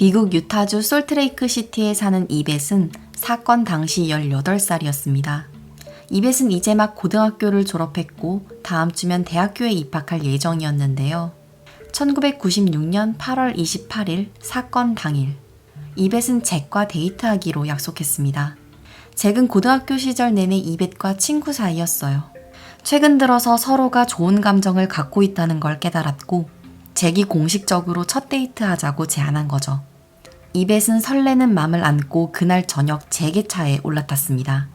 미국 유타주 솔트레이크 시티에 사는 이벳은 사건 당시 18살이었습니다. 이벳은 이제 막 고등학교를 졸업했고 다음 주면 대학교에 입학할 예정이었는데요. 1996년 8월 28일 사건 당일 이벳은 잭과 데이트하기로 약속했습니다. 잭은 고등학교 시절 내내 이벳과 친구 사이였어요. 최근 들어서 서로가 좋은 감정을 갖고 있다는 걸 깨달았고 잭이 공식적으로 첫 데이트 하자고 제안한 거죠. 이벳은 설레는 마음을 안고 그날 저녁 잭의 차에 올라탔습니다.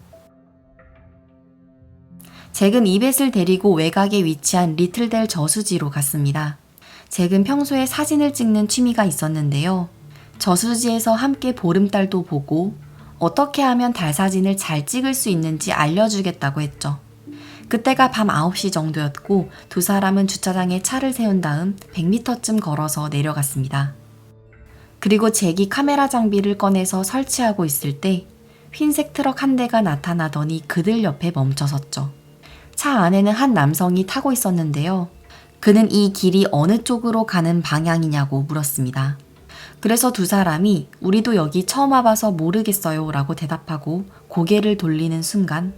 잭은 이벳을 데리고 외곽에 위치한 리틀델 저수지로 갔습니다. 잭은 평소에 사진을 찍는 취미가 있었는데요. 저수지에서 함께 보름달도 보고 어떻게 하면 달 사진을 잘 찍을 수 있는지 알려주겠다고 했죠. 그때가 밤 9시 정도였고 두 사람은 주차장에 차를 세운 다음 100m쯤 걸어서 내려갔습니다. 그리고 잭이 카메라 장비를 꺼내서 설치하고 있을 때 흰색 트럭 한 대가 나타나더니 그들 옆에 멈춰 섰죠. 차 안에는 한 남성이 타고 있었는데요. 그는 이 길이 어느 쪽으로 가는 방향이냐고 물었습니다. 그래서 두 사람이 우리도 여기 처음 와봐서 모르겠어요 라고 대답하고 고개를 돌리는 순간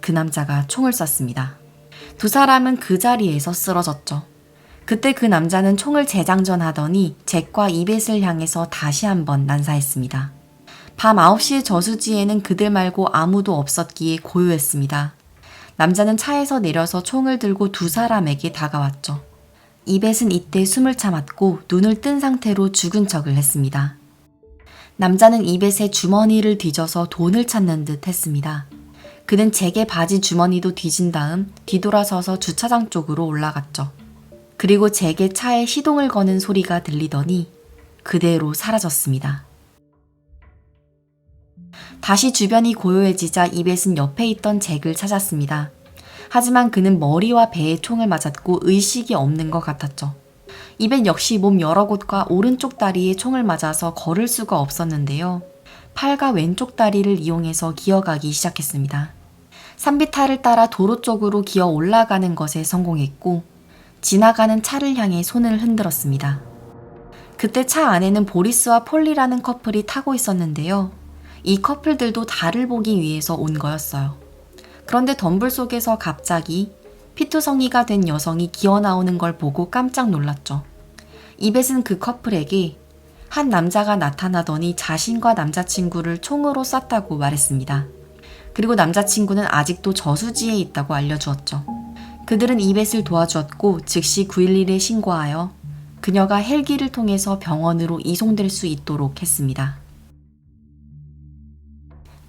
그 남자가 총을 쐈습니다. 두 사람은 그 자리에서 쓰러졌죠. 그때 그 남자는 총을 재장전하더니 잭과 이벳을 향해서 다시 한번 난사했습니다. 밤 9시 저수지에는 그들 말고 아무도 없었기에 고요했습니다. 남자는 차에서 내려서 총을 들고 두 사람에게 다가왔죠. 이벳은 이때 숨을 참았고 눈을 뜬 상태로 죽은 척을 했습니다. 남자는 이벳의 주머니를 뒤져서 돈을 찾는 듯 했습니다. 그는 잭의 바지 주머니도 뒤진 다음 뒤돌아서서 주차장 쪽으로 올라갔죠. 그리고 잭의 차에 시동을 거는 소리가 들리더니 그대로 사라졌습니다. 다시 주변이 고요해지자 이벳은 옆에 있던 잭을 찾았습니다. 하지만 그는 머리와 배에 총을 맞았고 의식이 없는 것 같았죠. 이벳 역시 몸 여러 곳과 오른쪽 다리에 총을 맞아서 걸을 수가 없었는데요. 팔과 왼쪽 다리를 이용해서 기어가기 시작했습니다. 산비탈을 따라 도로 쪽으로 기어 올라가는 것에 성공했고 지나가는 차를 향해 손을 흔들었습니다. 그때 차 안에는 보리스와 폴리라는 커플이 타고 있었는데요. 이 커플들도 달을 보기 위해서 온 거였어요. 그런데 덤불 속에서 갑자기 피투성이가 된 여성이 기어 나오는 걸 보고 깜짝 놀랐죠. 이벳은 그 커플에게 한 남자가 나타나더니 자신과 남자친구를 총으로 쐈다고 말했습니다. 그리고 남자친구는 아직도 저수지에 있다고 알려주었죠. 그들은 이벳을 도와주었고 즉시 911에 신고하여 그녀가 헬기를 통해서 병원으로 이송될 수 있도록 했습니다.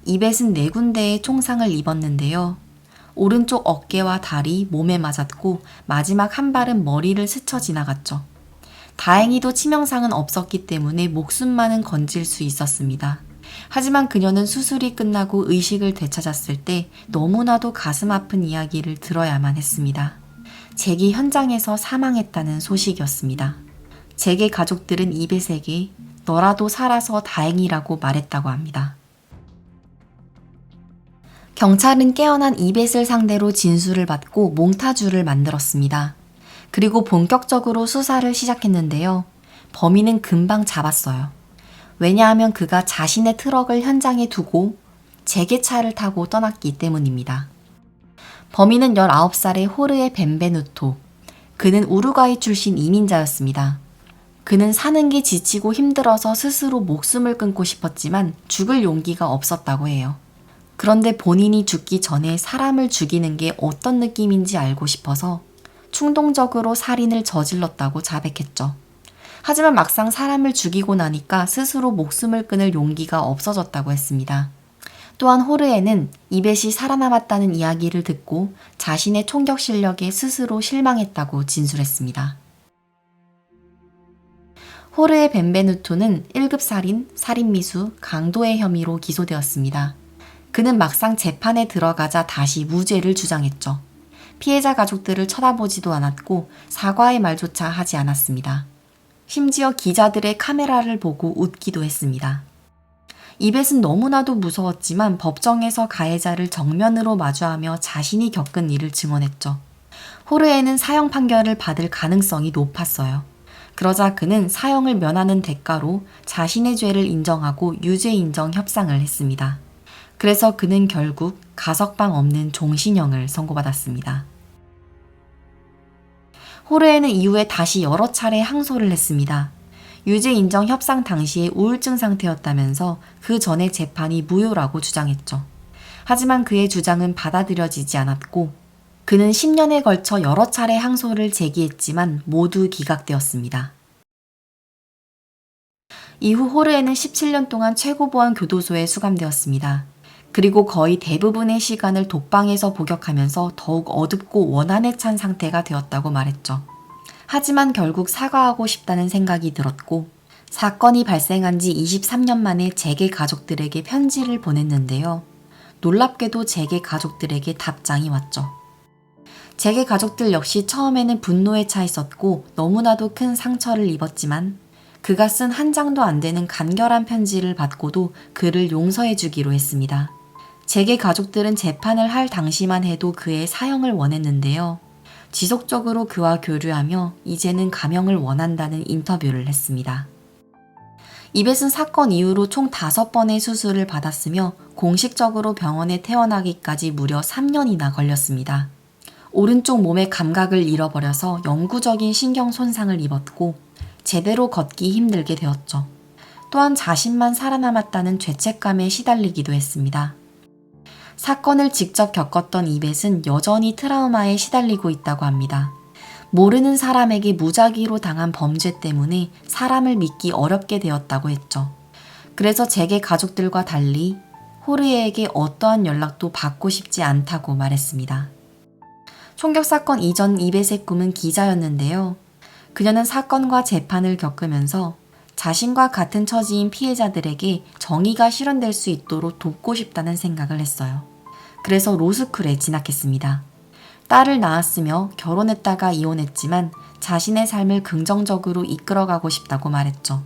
이벳은 네 군데의 총상을 입었는데요. 오른쪽 어깨와 다리, 몸에 맞았고 마지막 한 발은 머리를 스쳐 지나갔죠. 다행히도 치명상은 없었기 때문에 목숨만은 건질 수 있었습니다. 하지만 그녀는 수술이 끝나고 의식을 되찾았을 때 너무나도 가슴 아픈 이야기를 들어야만 했습니다. 잭이 현장에서 사망했다는 소식이었습니다. 잭의 가족들은 이벳에게 너라도 살아서 다행이라고 말했다고 합니다. 경찰은 깨어난 이벳을 상대로 진술을 받고 몽타주를 만들었습니다. 그리고 본격적으로 수사를 시작했는데요. 범인은 금방 잡았어요. 왜냐하면 그가 자신의 트럭을 현장에 두고 재개차를 타고 떠났기 때문입니다. 범인은 19살의 호르에 벤베누토. 그는 우루과이 출신 이민자였습니다. 그는 사는 게 지치고 힘들어서 스스로 목숨을 끊고 싶었지만 죽을 용기가 없었다고 해요. 그런데 본인이 죽기 전에 사람을 죽이는 게 어떤 느낌인지 알고 싶어서 충동적으로 살인을 저질렀다고 자백했죠. 하지만 막상 사람을 죽이고 나니까 스스로 목숨을 끊을 용기가 없어졌다고 했습니다. 또한 호르에는 이벳이 살아남았다는 이야기를 듣고 자신의 총격 실력에 스스로 실망했다고 진술했습니다. 호르의 벤베누토는 1급 살인, 살인미수, 강도의 혐의로 기소되었습니다. 그는 막상 재판에 들어가자 다시 무죄를 주장했죠. 피해자 가족들을 쳐다보지도 않았고 사과의 말조차 하지 않았습니다. 심지어 기자들의 카메라를 보고 웃기도 했습니다. 이벳은 너무나도 무서웠지만 법정에서 가해자를 정면으로 마주하며 자신이 겪은 일을 증언했죠. 호르에는 사형 판결을 받을 가능성이 높았어요. 그러자 그는 사형을 면하는 대가로 자신의 죄를 인정하고 유죄 인정 협상을 했습니다. 그래서 그는 결국 가석방 없는 종신형을 선고받았습니다. 호르에는 이후에 다시 여러 차례 항소를 했습니다. 유죄 인정 협상 당시에 우울증 상태였다면서 그 전에 재판이 무효라고 주장했죠. 하지만 그의 주장은 받아들여지지 않았고 그는 10년에 걸쳐 여러 차례 항소를 제기했지만 모두 기각되었습니다. 이후 호르에는 17년 동안 최고보안 교도소에 수감되었습니다. 그리고 거의 대부분의 시간을 독방에서 복역하면서 더욱 어둡고 원한에 찬 상태가 되었다고 말했죠. 하지만 결국 사과하고 싶다는 생각이 들었고, 사건이 발생한 지 23년 만에 제게 가족들에게 편지를 보냈는데요. 놀랍게도 제게 가족들에게 답장이 왔죠. 제게 가족들 역시 처음에는 분노에 차 있었고 너무나도 큰 상처를 입었지만 그가 쓴 한 장도 안 되는 간결한 편지를 받고도 그를 용서해 주기로 했습니다. 제게 가족들은 재판을 할 당시만 해도 그의 사형을 원했는데요. 지속적으로 그와 교류하며 이제는 감형을 원한다는 인터뷰를 했습니다. 이벳은 사건 이후로 총 5번의 수술을 받았으며 공식적으로 병원에 퇴원하기까지 무려 3년이나 걸렸습니다. 오른쪽 몸의 감각을 잃어버려서 영구적인 신경 손상을 입었고 제대로 걷기 힘들게 되었죠. 또한 자신만 살아남았다는 죄책감에 시달리기도 했습니다. 사건을 직접 겪었던 이벳은 여전히 트라우마에 시달리고 있다고 합니다. 모르는 사람에게 무작위로 당한 범죄 때문에 사람을 믿기 어렵게 되었다고 했죠. 그래서 제게 가족들과 달리 호르에에게 어떠한 연락도 받고 싶지 않다고 말했습니다. 총격 사건 이전 이벳의 꿈은 기자였는데요. 그녀는 사건과 재판을 겪으면서 자신과 같은 처지인 피해자들에게 정의가 실현될 수 있도록 돕고 싶다는 생각을 했어요. 그래서 로스쿨에 진학했습니다. 딸을 낳았으며 결혼했다가 이혼했지만 자신의 삶을 긍정적으로 이끌어가고 싶다고 말했죠.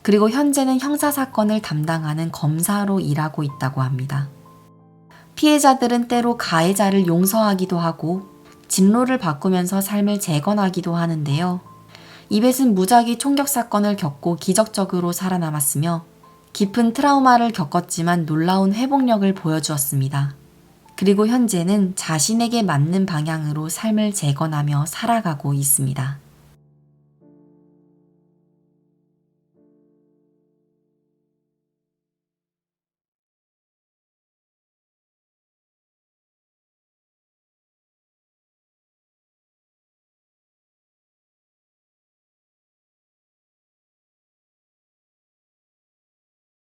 그리고 현재는 형사사건을 담당하는 검사로 일하고 있다고 합니다. 피해자들은 때로 가해자를 용서하기도 하고 진로를 바꾸면서 삶을 재건하기도 하는데요. 이벳은 무작위 총격 사건을 겪고 기적적으로 살아남았으며 깊은 트라우마를 겪었지만 놀라운 회복력을 보여주었습니다. 그리고 현재는 자신에게 맞는 방향으로 삶을 재건하며 살아가고 있습니다.